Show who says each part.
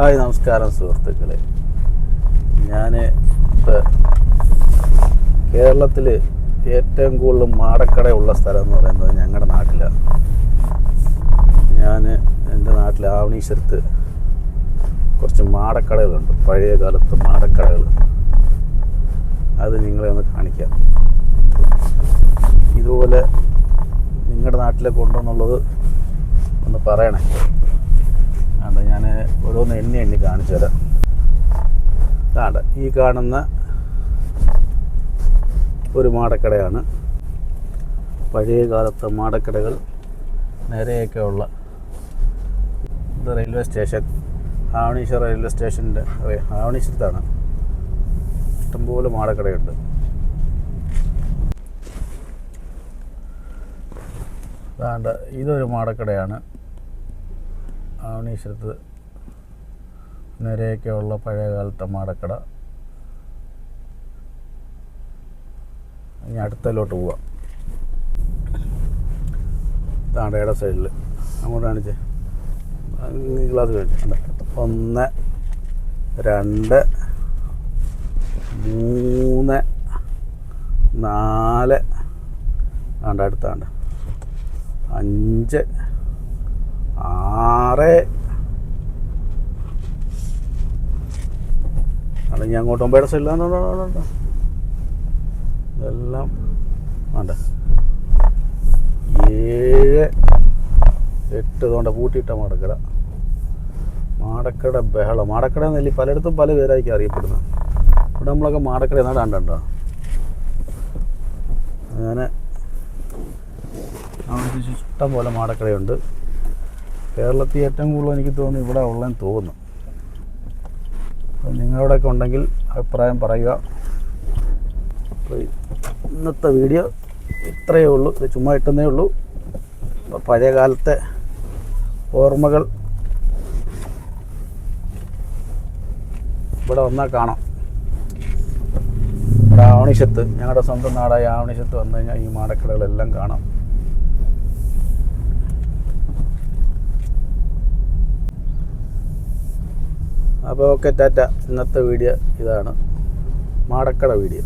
Speaker 1: Hi നമസ്കാരം സുഹൃത്തുക്കളെ. ഞാൻ ഇപ്പോൾ കേരളത്തിൽ ഏറ്റവും കൂടുതൽ മാടക്കട ഉള്ള സ്ഥലം എന്ന് പറയുന്നത് ഞങ്ങളുടെ നാട്ടിലാണ്. ഞാൻ എന്റെ നാട്ടിൽ ആവണീശ്വരത്ത് കുറച്ച് മാടക്കടകളുണ്ട്. പഴയ കാലത്ത് മാടക്കടകൾ അത് നിങ്ങളെ ഒന്ന് കാണിക്കാം. ഇതുപോലെ നിങ്ങളുടെ നാട്ടിലേക്ക് കൊണ്ടുവന്നുള്ളത് ഒന്ന് പറയണേ. അതുകൊണ്ട് ഞാൻ ഓരോന്ന് എന്നെ എണ്ണി കാണിച്ചു തരാം. ഇതാണ്ട് ഈ കാണുന്ന ഒരു മാടക്കടയാണ്. പഴയ കാലത്തെ മാടക്കടകൾ നിരയൊക്കെ ഉള്ള ഇത് റെയിൽവേ സ്റ്റേഷൻ. ആവണീശ്വർ റെയിൽവേ സ്റ്റേഷന്റെ ആവണീശ്വരത്താണ് ഇഷ്ടംപോലെ മാടക്കടയുണ്ട്. അതാണ്ട് ഇതൊരു മാടക്കടയാണ്. ആവണീശ്വരത്ത് നിരയൊക്കെ ഉള്ള പഴയകാലത്തെ മാടക്കട. ഇനി അടുത്തലോട്ട് പോവാം. താണ്ടയുടെ സൈഡിൽ അങ്ങോട്ടാണ് കാണിച്ചേ. ഗ്ലാസ് കഴിച്ചു ഒന്ന് രണ്ട് മൂന്ന് നാല് ആണ്ട് അടുത്താണ്ട് അഞ്ച് ആറ് അത് അങ്ങോട്ടും ഒമ്പയുടെ സൈഡിലാണ് ഇതെല്ലാം വേണ്ട. ഏഴ് എട്ട് തോണ്ട പൂട്ടിയിട്ട മാടക്കട മാടക്കട ബഹളം. മാടക്കട എന്നല്ല പലയിടത്തും പല പേരായിരിക്കും അറിയപ്പെടുന്നത്. ഇവിടെ നമ്മളൊക്കെ മാടക്കട എന്നാ കണ്ടോ അങ്ങനെ അവിടെ ഇഷ്ടം പോലെ മാടക്കടയുണ്ട് കേരളത്തിൽ ഏറ്റവും കൂടുതൽ എനിക്ക് തോന്നുന്നു ഇവിടെ ഉള്ളതെന്ന് തോന്നുന്നു. അപ്പോൾ നിങ്ങളവിടെയൊക്കെ ഉണ്ടെങ്കിൽ അഭിപ്രായം പറയുക. ഇന്നത്തെ വീഡിയോ ഇത്രയേ ഉള്ളൂ. ഇത് ചുമ്മാ ഇട്ടുന്നേ ഉള്ളൂ. പഴയ കാലത്തെ ഓർമ്മകൾ ഇവിടെ വന്നാൽ കാണാം. ആവണിശത്ത് ഞങ്ങളുടെ സ്വന്തം നാടായ ആവണിശത്ത് വന്നു കഴിഞ്ഞാൽ ഈ മാടക്കടകളെല്ലാം കാണാം. അപ്പോൾ ഓക്കെ ടാറ്റ. ഇന്നത്തെ വീഡിയോ ഇതാണ്. മാടക്കട വീഡിയോ.